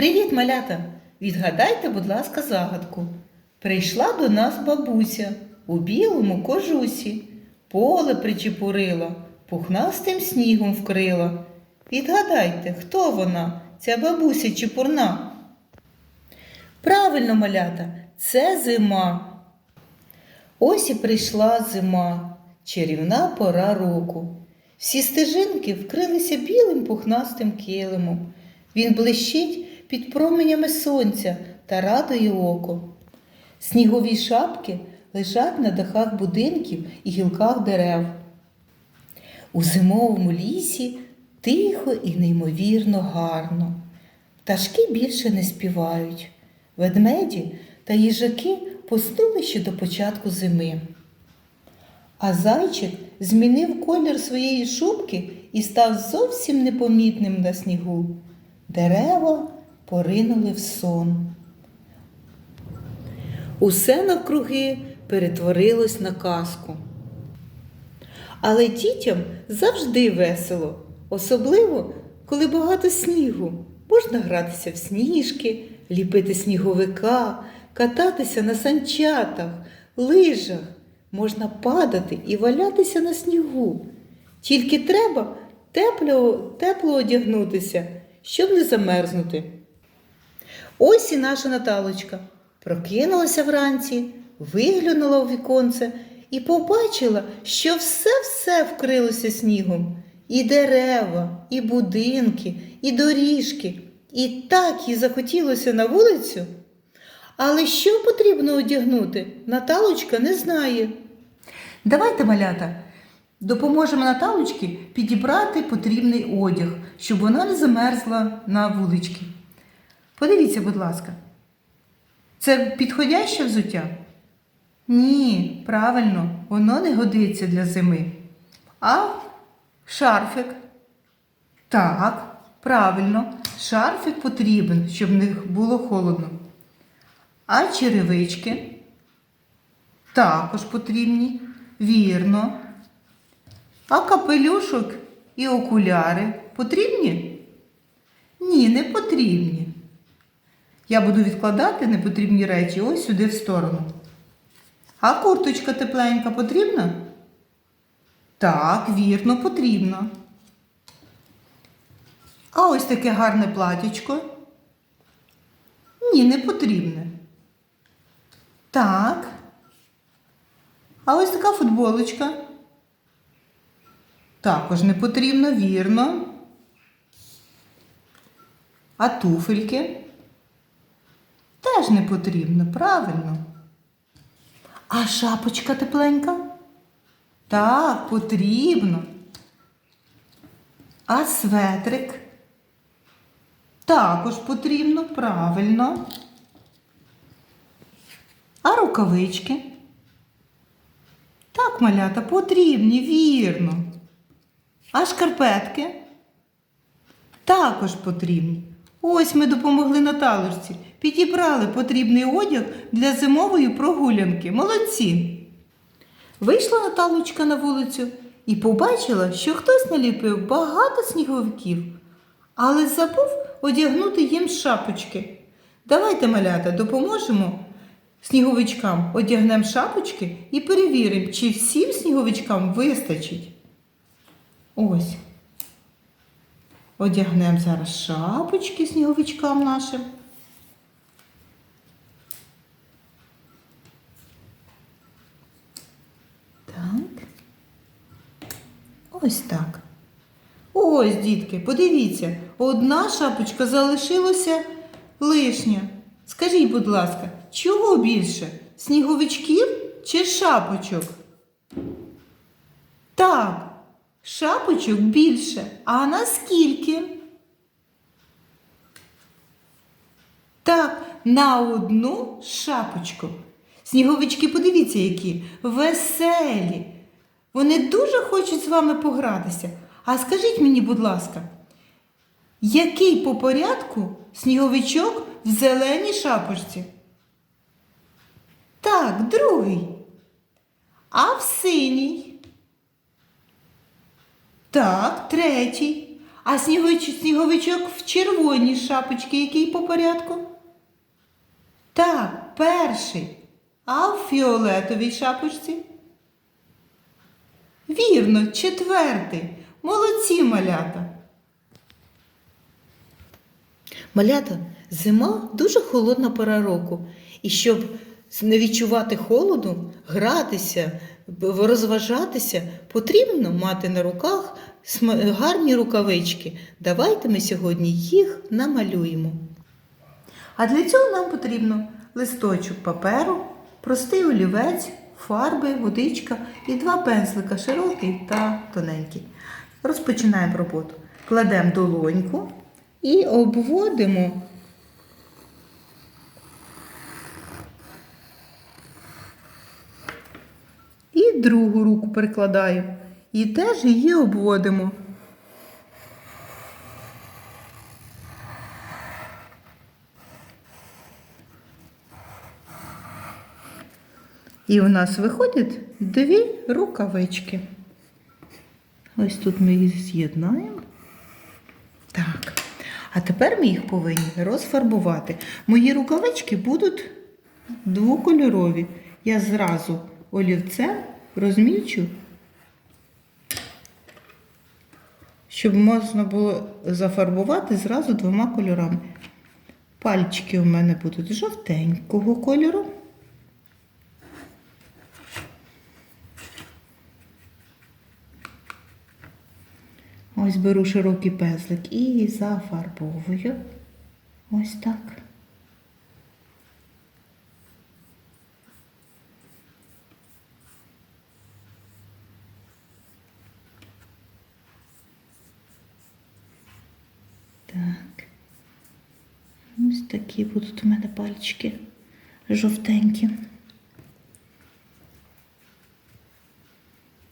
Привіт, малята! Відгадайте, будь ласка, загадку. Прийшла до нас бабуся у білому кожусі, поле причепурила, пухнастим снігом вкрила. Відгадайте, хто вона, ця бабуся чепурна? Правильно, малята, це зима. Ось і прийшла зима, чарівна пора року. Всі стежинки вкрилися білим пухнастим килимом. Він блищить під променями сонця та радує око. Снігові шапки лежать на дахах будинків і гілках дерев. У зимовому лісі тихо і неймовірно гарно. Пташки більше не співають. Ведмеді та їжаки поснули ще до початку зими. А зайчик змінив колір своєї шубки і став зовсім непомітним на снігу. Дерева поринули в сон. Усе навкруги перетворилось на казку. Але дітям завжди весело, особливо, коли багато снігу. Можна гратися в сніжки, ліпити сніговика, кататися на санчатах, лижах, можна падати і валятися на снігу. Тільки треба тепло, тепло одягнутися, щоб не замерзнути. Ось і наша Наталочка прокинулася вранці, виглянула у віконце і побачила, що все-все вкрилося снігом. І дерева, і будинки, і доріжки. І так їй захотілося на вулицю. Але що потрібно одягнути, Наталочка не знає. Давайте, малята, допоможемо Наталочці підібрати потрібний одяг, щоб вона не замерзла на вулички. Подивіться, будь ласка, це підходяще взуття? Ні, правильно, воно не годиться для зими. А шарфик? Так, правильно, шарфик потрібен, щоб не було холодно. А черевички? Також потрібні, вірно. А капелюшок і окуляри потрібні? Ні, не потрібні. Я буду відкладати непотрібні речі ось сюди в сторону. А курточка тепленька потрібна? Так, вірно, потрібно. А ось таке гарне платічко? Ні, не потрібне. Так. А ось така футболочка. Також не потрібно, вірно. А туфельки? Теж не потрібно, правильно. А шапочка тепленька? Так, потрібно. А светрик? Також потрібно, правильно. А рукавички? Так, малята, потрібні, вірно. А шкарпетки? Також потрібні. Ось ми допомогли Наталочці. Підібрали потрібний одяг для зимової прогулянки. Молодці. Вийшла Наталочка на вулицю і побачила, що хтось наліпив багато сніговиків, але забув одягнути їм шапочки. Давайте, малята, допоможемо сніговичкам, одягнемо шапочки і перевіримо, чи всім сніговичкам вистачить. Ось. Одягнемо зараз шапочки сніговичкам нашим. Так. Ось так. Ось, дітки, подивіться, одна шапочка залишилася лишня. Скажіть, будь ласка, чого більше? Сніговичків чи шапочок? Так, шапочок більше. А наскільки? Так, на одну шапочку. Сніговички, подивіться, які веселі. Вони дуже хочуть з вами погратися. А скажіть мені, будь ласка, який по порядку сніговичок в зеленій шапочці? Так, другий. А в синій? Так, третій. А снігович, сніговичок в червоній шапочці, який по порядку? Так, перший. А в фіолетовій шапочці? Вірно, четвертий. Молодці малята. Малята, зима дуже холодна пора року. І щоб не відчувати холоду, гратися, розважатися, потрібно мати на руках гарні рукавички. Давайте ми сьогодні їх намалюємо. А для цього нам потрібно листочок паперу, простий олівець, фарби, водичка і два пензлика широкий та тоненький. Розпочинаємо роботу. Кладемо долоньку і обводимо другу руку перекладаємо. І теж її обводимо. І у нас виходять дві рукавички. Ось тут ми їх з'єднаємо. Так. А тепер ми їх повинні розфарбувати. Мої рукавички будуть двокольорові. Я зразу олівцем розмічу, щоб можна було зафарбувати зразу двома кольорами. Пальчики у мене будуть жовтенького кольору. Ось беру широкий пезлик і зафарбовую. Ось. Так. Ось такі будуть у мене пальчики жовтенькі.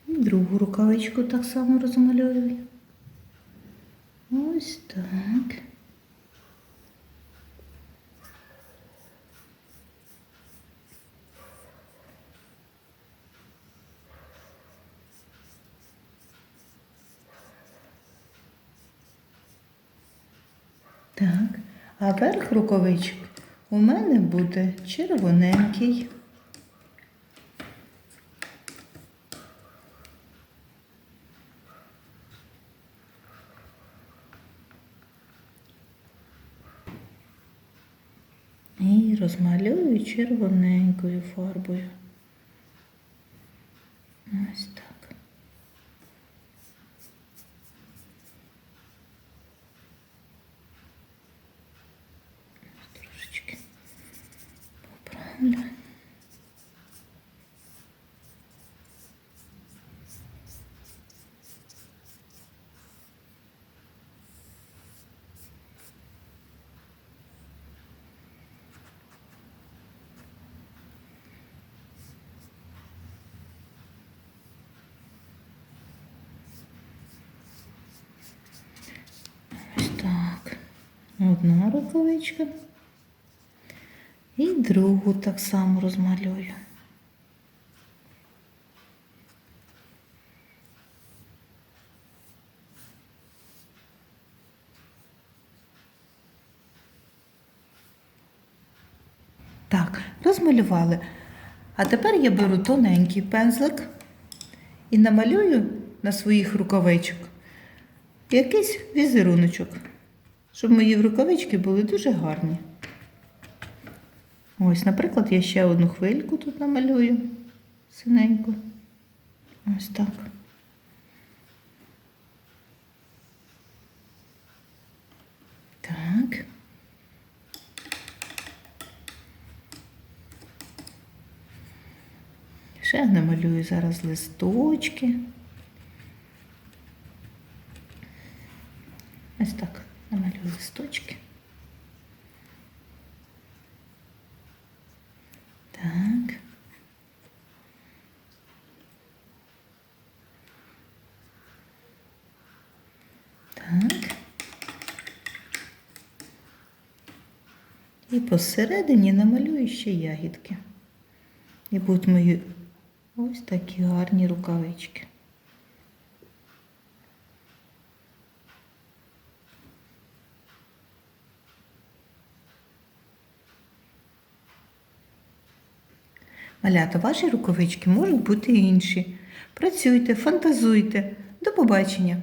Другу рукавичку так само розмальовую. Ось так. Так, а верх рукавичок у мене буде червоненький. І розмалюю червоненькою фарбою. Ось так. Трошечки поправлю. Ось так. Одна рукавичка. І другу так само розмалюю. Так, розмалювали. А тепер я беру тоненький пензлик і намалюю на своїх рукавичок якийсь візеруночок, щоб мої рукавички були дуже гарні. Ось, наприклад, я ще одну хвильку тут намалюю синеньку. Ось так. Так. Ще намалюю зараз листочки. Ось так листочки. Так. Так. І посередині намалюю ще ягідки. І будуть мої ось такі гарні рукавички. Малята, ваші рукавички можуть бути інші. Працюйте, фантазуйте. До побачення!